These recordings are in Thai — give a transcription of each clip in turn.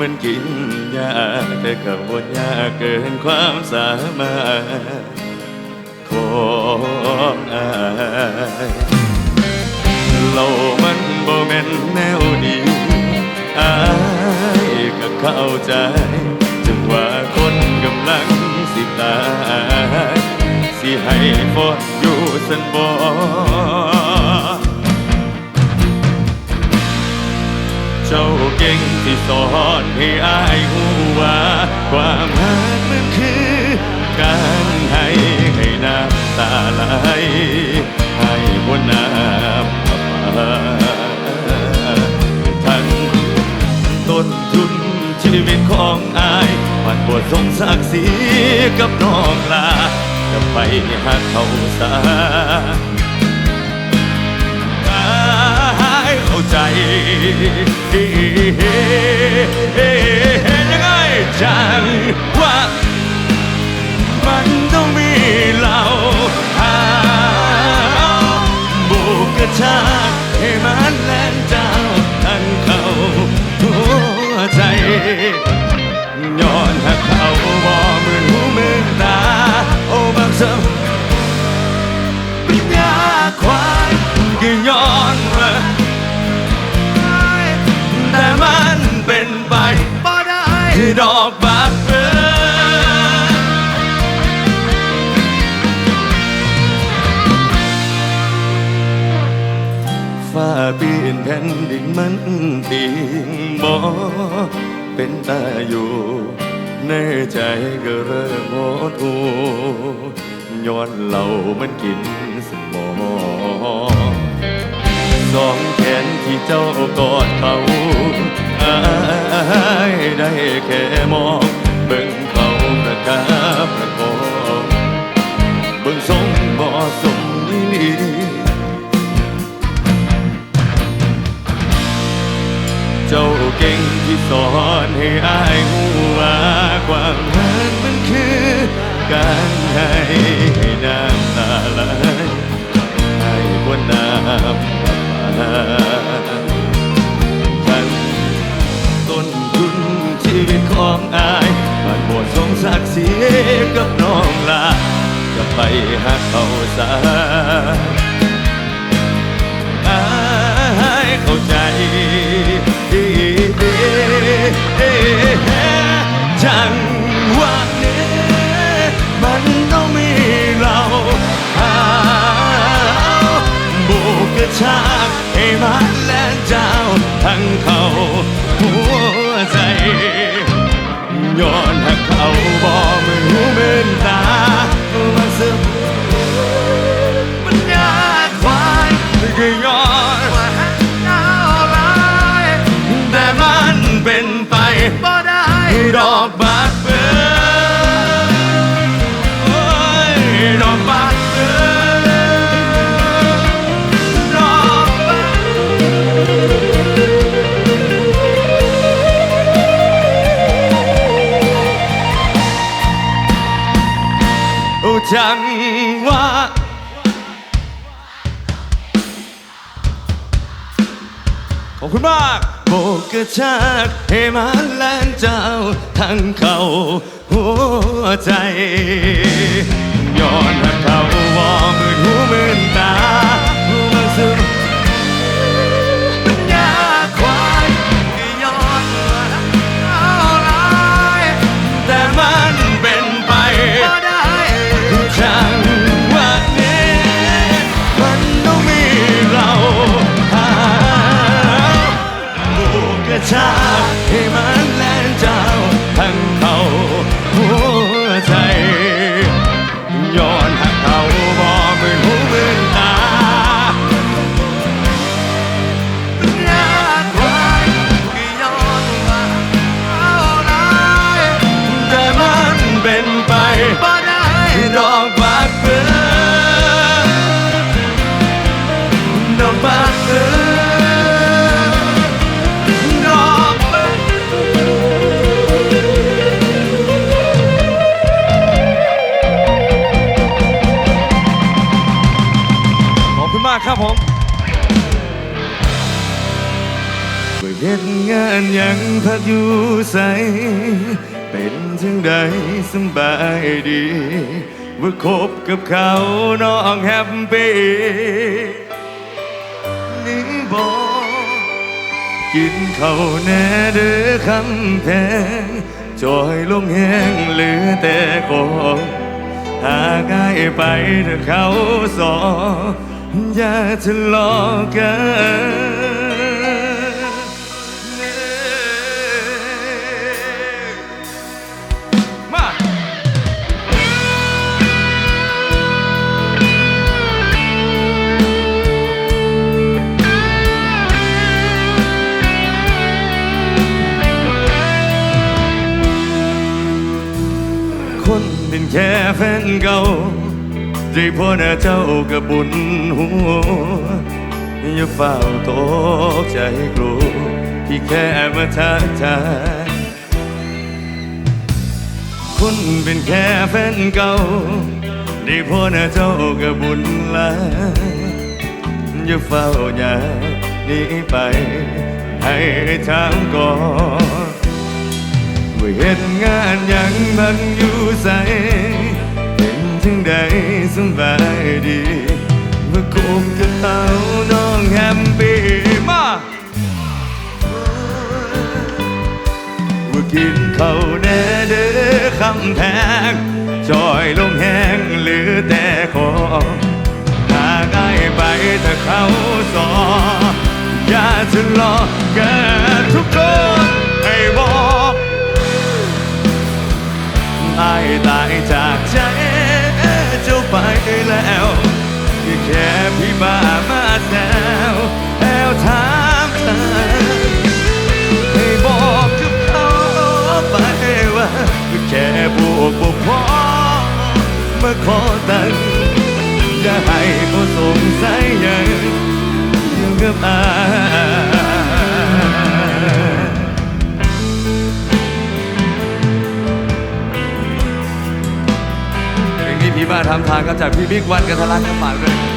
มันกินยาแต่กับบนยาเกินความสามารถของอายเรามันบ่แม่นแนวดีอายก็เข้าใจจังว่าคนกำลังสิตายสิให้ฟอดอยู่สันบ่ ที่สอนให้อายหูว่า ความรักมันคือ การให้ให้น้ำตาไหลให้บนน้ำประปาทั้งต้นทุนชีวิตของอายมันบทสงศักดิ์ศรีกับน้องลาจะไปหักเขาสา ได้เข้าใจยังไงจังว่า ดอกบากเฟ้าปีนแผ่นดินมันติงบ่เป็นตาอยู่ในใจก็เริ่มหดหูย้อนเหล่ามันกินสมองสองแขนที่เจ้ากอดเขา อายได้แค่มองเบิ่งเขาประกาประกองเบิ่งทรงบ่สมนิลีเจ้าเก่งที่สอนให้อายหูว่าความรักมันคือการให้ให้น้ำตาไหลให้บนน้ำประปา ของอายมันบทสงศักดิ์ศรีกับน้องลาจะไปหักเขาสาอายเข้าใจจังหวะนี้มันต้องมีเราหาบุกกระชากให้มันและเจ้าทั้งเขาายก็ย้อนว่าเอาร้ายแต่มันเป็นไปบ่ได้ดอกบา ระชากให้มันแลนเจ้าทั้งเขาหัวใจย้อนหักเขาวอมือหูมือตาหูมันซึม ครับผมเฮ็ดงานยังพักอยู่ใส เป็นจังใดสบายดีว่าคบกับเขาน้องแฮปปี้นี่บอกกินเขาแน่เด้อคำแพงจอยลงแห้งเหลือแต่ของหาง่ายไปถ้าเขาสอ อย่าทะเลาะกันมา คนเป็นแค่แฟนเก่า ที่พ่อหน้าเจ้ากับบุญหัวอย่าเฝ้าตกใจกลัวที่แค่มาทักทายคนเป็นแค่แฟนเก่าที่พ่อหน้าเจ้ากับบุญลายอย่าเฝ้าอย่านี้ไป ให้ทางก่อนว่าเหตุงานยังบังอยู่ กินเขาแน่เด้อคำแพงจอยลงแห้งหรือแต่ของหาง่ายไปถ้าเขาสออย่าทะเลาะกันทุกคนให้บอกอายตายจากใจ แค่บวกบวกพอมาขอตังค์อย่าให้เขาสงสัยยังยู่กับอายเพลงนี้พี่บ้าทำทางก็จากพี่บิ๊กวันกันทะลักกันฝากด้วย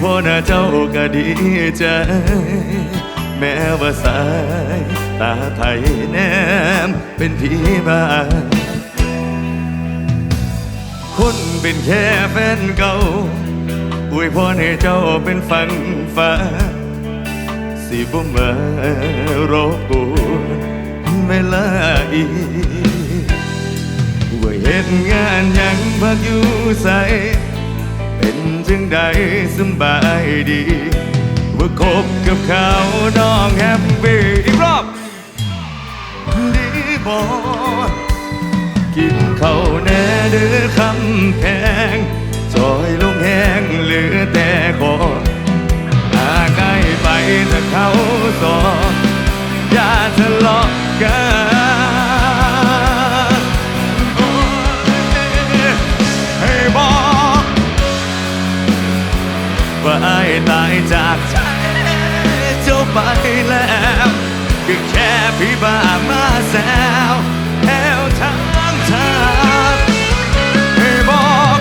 พ่อหน้าเจ้าก็ดีใจ แม้ว่าสายตาไทยแนมเป็นผีบ้าคนเป็นแค่แฟนเก่าอวยพรให้เจ้าเป็นฝังฟ้า สิบ่มารบกวนเวลาอีกว่าเหตุงานยังพักอยู่ใส จังใดสบายดี ว่าคบกับเขาน้องแฮปปี้อีกรอบดีบอกินข้าวแน่เด้อคำแพงจอยลงแห้งเหลือแต่คอหาใกล้ไปถ้าเขาสอนอย่าทะเลาะกัน ว่าไอ้ตายจากใจเจ้าไปแล้วก็แค่พี่บ้ามาแซวแถวทางทางให้บอก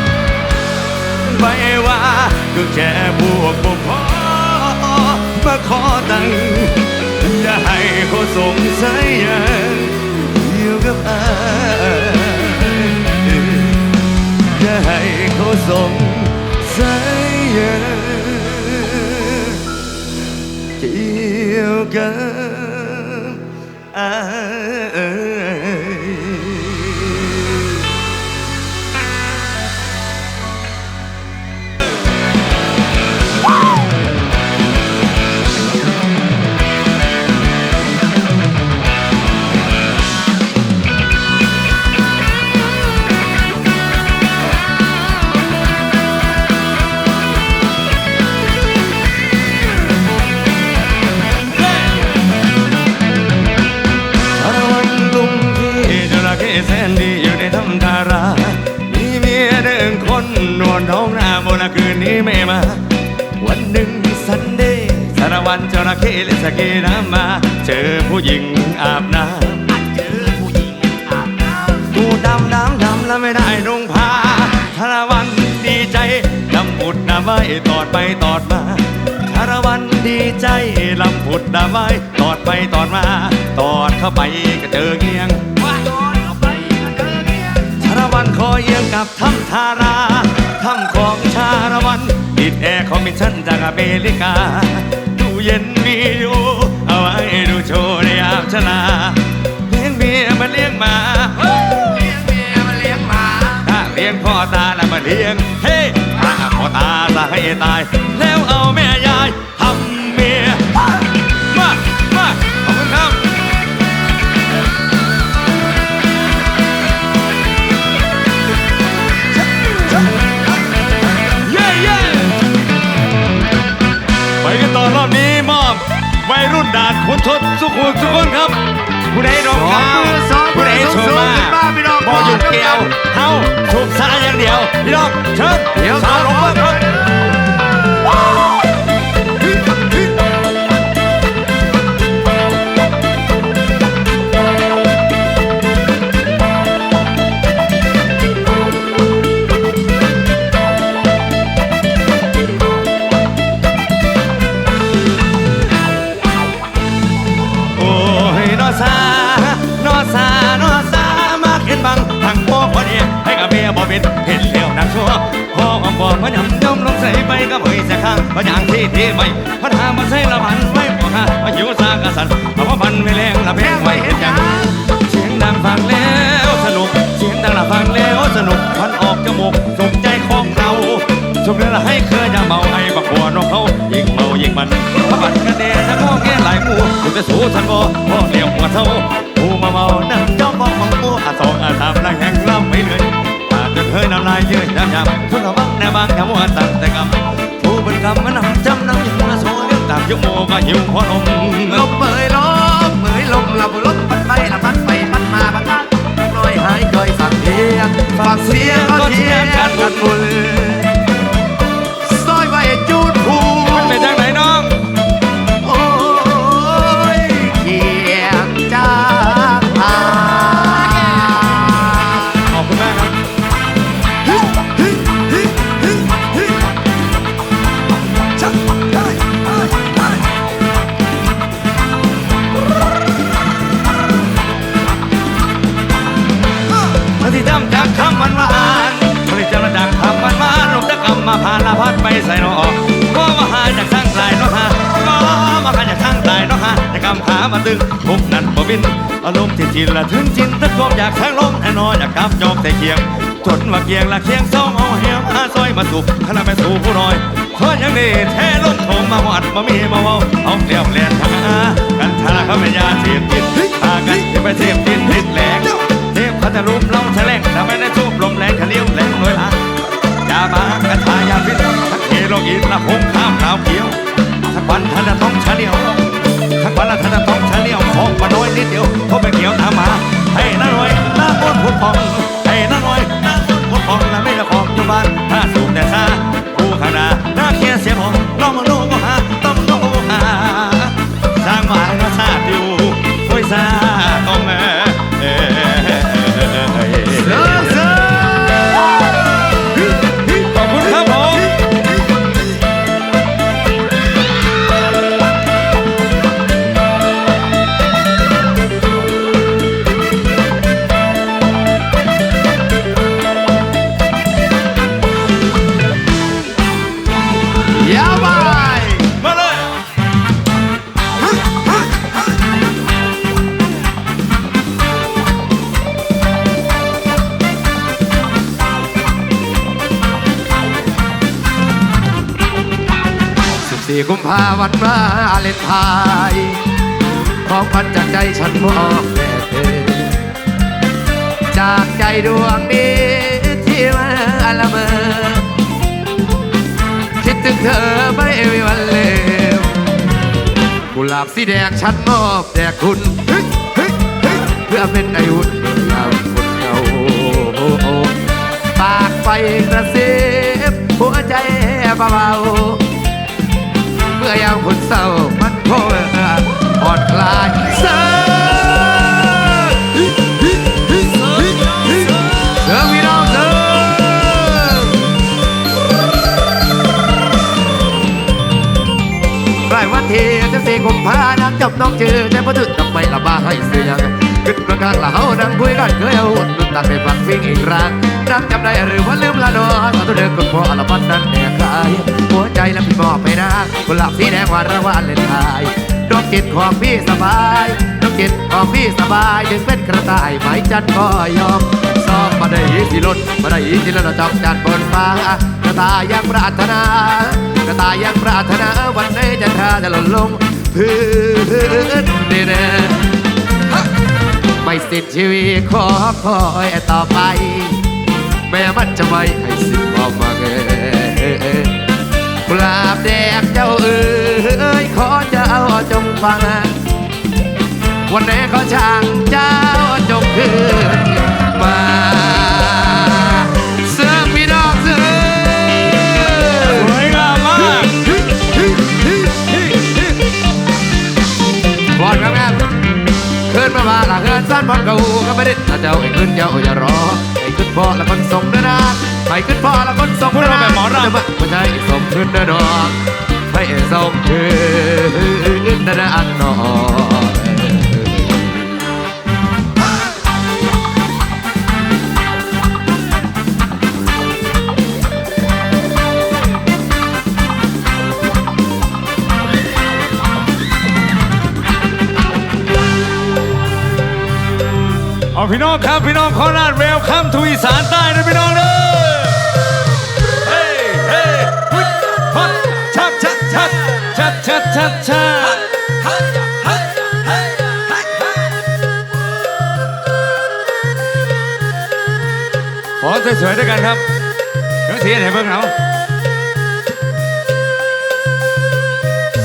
ไปว่าก็แค่บวกบ่พอมาขอตังค์อย่าให้เขาสงสัยยังอยู่กับอายอย่าให้เขาสงสัยเกี่ วันจระเข้เล่นสกีน้ำมา เจอผู้หญิงอาบน้ำเจอผู้หญิงอาบน้ำตูดำน้ำดำแล้วไม่ได้นุ่งผ้าสารวันดีใจลำปุดน้ำไว้ตอดไปตอดมาสารวันดีใจลำปุดน้ำไว้ตอดไปตอดมา ตอดเข้าไปก็เจอเงียงว่าย้อนเข้าไปก็เจอเนี่ยชาละวันคอเอียงกับถ้ำทาราถ้ำของชาละวันติดแอร์คอมมิชชั่นจากอเมริกาตู้ เย็นมีอยู่ เอาไว้ดูโชว์ในยามชลาเลี้ยงเมียมันเลี้ยงหมาเลี้ยงเมียมาเลี้ยงหมาถ้าเลี้ยงพ่อตาแล้วมาเลี้ยงเฮ้ถ้าพ่อตาตาให้ตาย แล้วเอาแม่ยาย ด่านขุนทศสุขุมทุกคนครับ ผู้ใดรองเท้าผู้ใดโชว์มาบออยู่เกี่ยวเฮาถูกสาอย่างเดียวพี่น้องเชิญเดี๋ยวสาวลงมาครับำลงใส่ไปก็บ่อยสักครั้งมาอย่างที่ที่ไม่พันหามาใส่ละพันไว้บ่ค่ะมาหิวซากระสันเอาว่าพันไม่แรงละเพลงไว้เห็นยังเสียงดังฟังแล้วสนุก เสียงดังละฟังแล้วสนุกพันออกจมูกสมใจของเราชมเรื่องละให้เคยอย่าเมาไอ้บักหัวนกเขายิ่งเมายิ่งมันพระบัดกันเดชทั้งงอแงหลายมู่คุณจะสู้ฉันบ่พ่อเลี้ยวหัวเท่าผู้มาเมานั่งจ้องมองของผู้อาสองอาสามนั่งแห่งล่ำไม่เลยอาจจะเคยน้ำลายยืดยำยำทุกข์บังแนบางแถวหัวตั้งแต่กำ กำมันนำจำนำยิ่งมาโซ่เลี้ยงตามยกโมก็หิวหัวลมลมเมยลมเมยลมละบุลมพัดไปละพัดไปพัดมาพัดมาน้อยหายเคยสั่งเทียงฟังเสียงก็เทียงกันกันหม จินละถึงจินตะกบอยากทงลมแน่นอนอยากกำจอกแต่เคียงจนว่าเกียงละเคียงเศร้าเอาเหี่ยวมาซอยมาสุกขณะไปสู่ผู้น้อยทอดยังดีแท้ลมโถมมาหวัดมามีมาเว้าเอาเลี้ยวแลนทางหากันทาเขาไม่ยาเสียบติดพากันที่ไปเสียบติดติดแหลกเทพเขาจะรุมเราแฉลงทำไมได้ทุบลมแรงขะเลี้ยวแรงหน่วยละยาบากระทายาพิษทักเฮโรอีนละพงข้ามขาวเขียวทักวันทันจะต้องเฉลียวทักวันละทันจะต้อง เลี้ยวของมาน้อยนิดเดียวพบไปเกี่ยวตามมาให้น้าหน่อยหน้าบนผุดพองให้น้าหน่อยหน้าบนผุดพองและไม่ละของอยู่บ้านถ้าสูงแต่ซาคู่ข้างหน้าน้าเคียเสียผมน้องมาโน้ก็หาต้อง วันมาเลนไทายของพันจากใจฉันมอบแด่เธอ จากใจดวงนี้ที่มาละเมอคิดถึงเธอไม่มีวันลืมกุหลาบสีแดงฉันมอบแด่คุณ เพื่อเป็นอายุเราคนกระซิบหัวใจเบาๆ มื่อยามคนเศร้ามันคงผ่อนคลายเสิร์เสิร์พี่น้องเสิร์ใกล้วันเที่จะเสกุมภานักจับน้องเจอแต่พอถึงทำไมละบ้าให้เสียงขึ้นประกาศละเฮานั่งคุยกันเคยเอาหุ่นตักได้ฟังฟิงอีกครั้งนักจำได้หรือว่าลืมละนอขอตัวเดินกดพออัลบั้มนั้นแดกลายหัวใจและพี่มอบไปนะกุหลาบสีแดงวันระวันเลนไทยดวงจิตของพี่สบายดวงจิตของพี่สบายถึงเป็นกระต่ายไหมจันก็ยอมซ้อมมาได้ยีสิลดมาได้ยีสิลดจอมจันบนฟ้ากระต่ายยังปรารถนากระต่ายยังปรารถนาวันไหนจะท่าจะหล่นลงพื้นนี่นะไม่สิ้นชีวิตขอคอยต่อไป แม้มันจะไม่ให้สิ้น กลาบแดงเจ้าเอ๋ยขอเจ้าจงฟัง วันไหนขอช่างเจ้าจงคืนมาเสื้อพี่น้องเสื้อสวยงามมากบอลครับแม่ขึ้นมาบ้าละเฮือนสั้นบอลเก่าก็ไม่ได้ถ้าเจ้าไอ้ขึ้นเจ้าอย่ารอไอ้ขึ้นพ่อละคนส่งเด้อนะ ไอ้ขึ้นพ่อละคนส่งพูดเราแบบหมอรำไม่ใช่ส่งขึ้นเด้อดอกให้ส่งขึ้นเด้อนะอันนอเอาพี่น้องครับ พี่น้องโคราชเวลคัมทูอีสานใต้นะพี่น้องเด้อ ชัดชาขอสวยๆด้วยกันครับเดี๋ยวเทียนให้เบิ่งเอา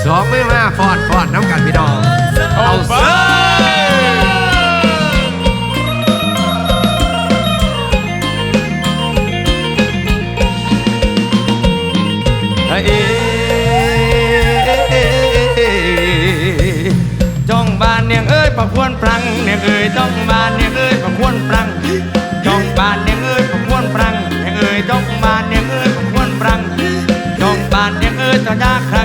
สองมือมาฟอนฟอนน้ำกันพี่ดองเอาไปเประควนปรังเนี่ยเอ้ยจ้องบานเนี่ยเอ้ยประควนปรังจ้องบานเนี่ยเอ้ยประควนปรังเนี่ยเอ้ยจ้องบานเนี่ยเอ้ยประควนปรังจ้องบานเนี่ยเอ้ยเจ้ายากคร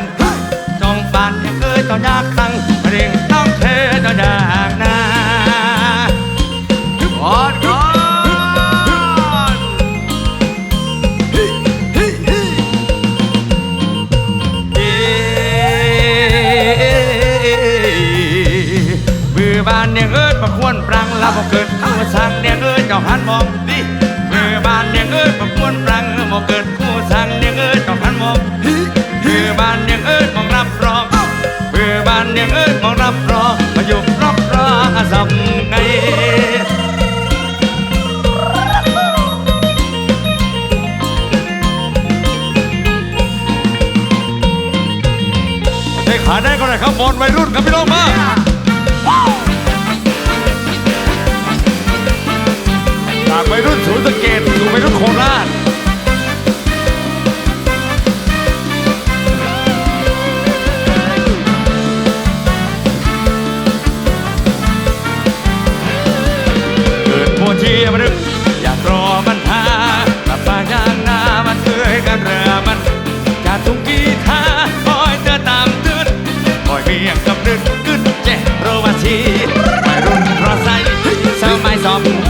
เทขาได้ก็ได้ครับบอลวัยรุ่นครับพี่น้องมาจากวัยรุ่นศรีสเกดสู่วัยรุ่นโคราชเกิดโพชีมนึกอยากรอมันทาลับมาย่างหน้ามันเคยกันเรือมันจากทุ่งกีท ทีวัยรุ่นรอใส่สมัยสอบ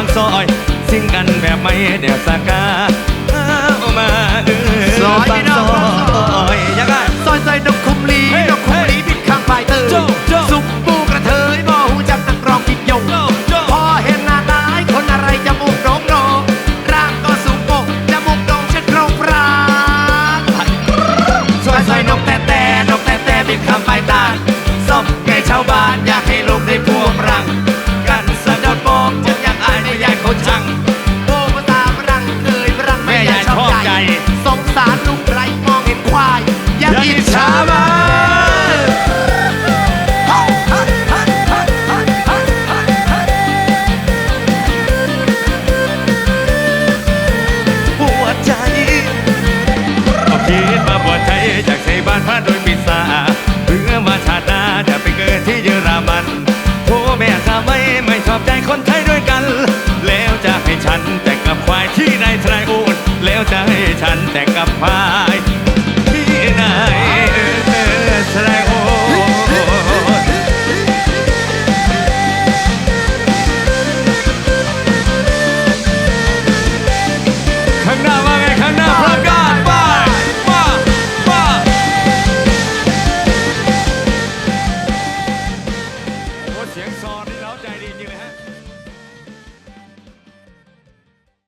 างซอยสิ่งกันแบบไม่เดีวสากาเอามาเออซอยพี่นองานพาโดยปิศาเพื่อมาชาดาจะไปเกิดที่เยอรมันโทแม่ข้าไม่ไม่ชอบใจคนไทยด้วยกัน แล้วจะให้ฉันแต่งกับควายที่ไรทรายอุ่นแล้วจะให้ฉันแต่งกับพา